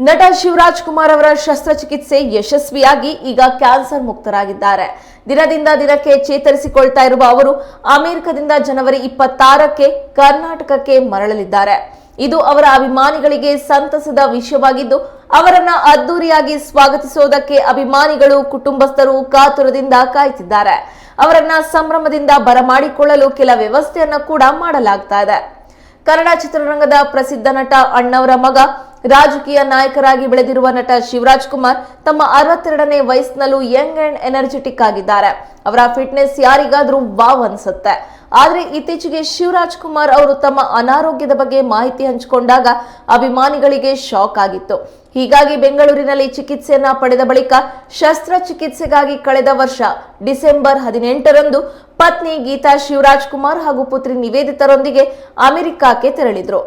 ನಟ ಶಿವರಾಜ್ ಕುಮಾರ್ ಅವರ ಶಸ್ತ್ರಚಿಕಿತ್ಸೆ ಯಶಸ್ವಿಯಾಗಿ ಈಗ ಕ್ಯಾನ್ಸರ್ ಮುಕ್ತರಾಗಿದ್ದಾರೆ. ದಿನದಿಂದ ದಿನಕ್ಕೆ ಚೇತರಿಸಿಕೊಳ್ತಾ ಇರುವ ಅವರು ಅಮೆರಿಕದಿಂದ ಜನವರಿ ಇಪ್ಪತ್ತಾರಕ್ಕೆ ಕರ್ನಾಟಕಕ್ಕೆ ಮರಳಲಿದ್ದಾರೆ. ಇದು ಅವರ ಅಭಿಮಾನಿಗಳಿಗೆ ಸಂತಸದ ವಿಷಯವಾಗಿದ್ದು, ಅವರನ್ನ ಅದ್ದೂರಿಯಾಗಿ ಸ್ವಾಗತಿಸುವುದಕ್ಕೆ ಅಭಿಮಾನಿಗಳು, ಕುಟುಂಬಸ್ಥರು ಕಾತುರದಿಂದ ಕಾಯ್ತಿದ್ದಾರೆ. ಅವರನ್ನ ಸಂಭ್ರಮದಿಂದ ಬರಮಾಡಿಕೊಳ್ಳಲು ಕೆಲ ವ್ಯವಸ್ಥೆಯನ್ನು ಕೂಡ ಮಾಡಲಾಗ್ತಾ ಇದೆ. ಕನ್ನಡ ಚಿತ್ರರಂಗದ ಪ್ರಸಿದ್ಧ ನಟ ಅಣ್ಣವರ ಮಗ ರಾಜಕೀಯ ನಾಯಕರಾಗಿ ಬೆಳೆದಿರುವ ನಟ ಶಿವರಾಜ್ ಕುಮಾರ್ ತಮ್ಮ ಅರವತ್ತೆರಡನೇ ವಯಸ್ಸಿನಲ್ಲೂ ಯಂಗ್ ಅಂಡ್ ಎನರ್ಜೆಟಿಕ್ ಆಗಿದ್ದಾರೆ. ಅವರ ಫಿಟ್ನೆಸ್ ಯಾರಿಗಾದ್ರೂ ವಾವ್ ಅನ್ಸುತ್ತೆ. ಆದ್ರೆ ಇತ್ತೀಚೆಗೆ ಶಿವರಾಜ್ ಕುಮಾರ್ ಅವರು ತಮ್ಮ ಅನಾರೋಗ್ಯದ ಬಗ್ಗೆ ಮಾಹಿತಿ ಹಂಚಿಕೊಂಡಾಗ ಅಭಿಮಾನಿಗಳಿಗೆ ಶಾಕ್ ಆಗಿತ್ತು. ಹೀಗಾಗಿ ಬೆಂಗಳೂರಿನಲ್ಲಿ ಚಿಕಿತ್ಸೆಯನ್ನ ಪಡೆದ ಬಳಿಕ ಶಸ್ತ್ರಚಿಕಿತ್ಸೆಗಾಗಿ ಕಳೆದ ವರ್ಷ ಡಿಸೆಂಬರ್ ಹದಿನೆಂಟರಂದು ಪತ್ನಿ ಗೀತಾ ಶಿವರಾಜ್ ಕುಮಾರ್ ಹಾಗೂ ಪುತ್ರಿ ನಿವೇದಿತರೊಂದಿಗೆ ಅಮೆರಿಕಕ್ಕೆ ತೆರಳಿದ್ರು.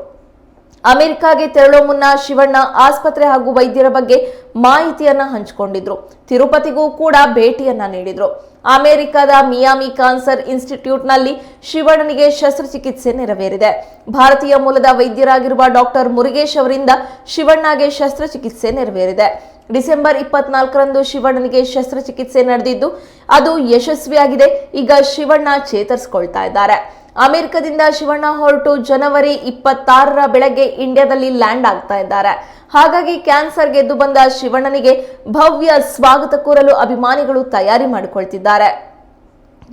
ಅಮೆರಿಕಾಗೆ ತೆರಳೋ ಮುನ್ನ ಶಿವಣ್ಣ ಆಸ್ಪತ್ರೆ ಹಾಗೂ ವೈದ್ಯರ ಬಗ್ಗೆ ಮಾಹಿತಿಯನ್ನ ಹಂಚಿಕೊಂಡಿದ್ರು. ತಿರುಪತಿಗೂ ಕೂಡ ಭೇಟಿಯನ್ನ ನೀಡಿದ್ರು. ಅಮೆರಿಕದ ಮಿಯಾಮಿ ಕ್ಯಾನ್ಸರ್ ಇನ್ಸ್ಟಿಟ್ಯೂಟ್ನಲ್ಲಿ ಶಿವಣ್ಣನಿಗೆ ಶಸ್ತ್ರಚಿಕಿತ್ಸೆ ನೆರವೇರಿದೆ. ಭಾರತೀಯ ಮೂಲದ ವೈದ್ಯರಾಗಿರುವ ಡಾಕ್ಟರ್ ಮುರುಗೇಶ್ ಅವರಿಂದ ಶಿವಣ್ಣಗೆ ಶಸ್ತ್ರಚಿಕಿತ್ಸೆ ನೆರವೇರಿದೆ. ಡಿಸೆಂಬರ್ ಇಪ್ಪತ್ನಾಲ್ಕರಂದು ಶಿವಣ್ಣನಿಗೆ ಶಸ್ತ್ರಚಿಕಿತ್ಸೆ ನಡೆದಿದ್ದು, ಅದು ಯಶಸ್ವಿಯಾಗಿದೆ. ಈಗ ಶಿವಣ್ಣ ಚೇತರಿಸಿಕೊಳ್ತಾ ಇದ್ದಾರೆ. ಅಮೆರಿಕದಿಂದ ಶಿವಣ್ಣ ಹೊರಟು ಜನವರಿ ಇಪ್ಪತ್ತಾರರ ಬೆಳಗ್ಗೆ ಇಂಡಿಯಾದಲ್ಲಿ ಲ್ಯಾಂಡ್ ಆಗ್ತಾ ಇದ್ದಾರೆ. ಹಾಗಾಗಿ ಕ್ಯಾನ್ಸರ್ ಗೆದ್ದು ಬಂದ ಶಿವಣ್ಣನಿಗೆ ಭವ್ಯ ಸ್ವಾಗತ ಕೋರಲು ಅಭಿಮಾನಿಗಳು ತಯಾರಿ ಮಾಡಿಕೊಳ್ತಿದ್ದಾರೆ.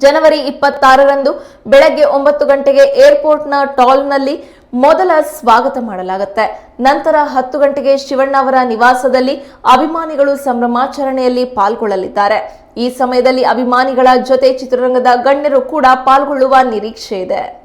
ಜನವರಿ ಇಪ್ಪತ್ತಾರರಂದು ಬೆಳಗ್ಗೆ ಒಂಬತ್ತು ಗಂಟೆಗೆ ಏರ್ಪೋರ್ಟ್ನ ಟಾಲ್ನಲ್ಲಿ ಮೊದಲ ಸ್ವಾಗತ ಮಾಡಲಾಗುತ್ತೆ. ನಂತರ ಹತ್ತು ಗಂಟೆಗೆ ಶಿವಣ್ಣ ಅವರ ನಿವಾಸದಲ್ಲಿ ಅಭಿಮಾನಿಗಳು ಸಂಭ್ರಮಾಚರಣೆಯಲ್ಲಿ ಪಾಲ್ಗೊಳ್ಳಲಿದ್ದಾರೆ. ಈ ಸಮಯದಲ್ಲಿ ಅಭಿಮಾನಿಗಳ ಜೊತೆ ಚಿತ್ರರಂಗದ ಗಣ್ಯರು ಕೂಡ ಪಾಲ್ಗೊಳ್ಳುವ ನಿರೀಕ್ಷೆ ಇದೆ.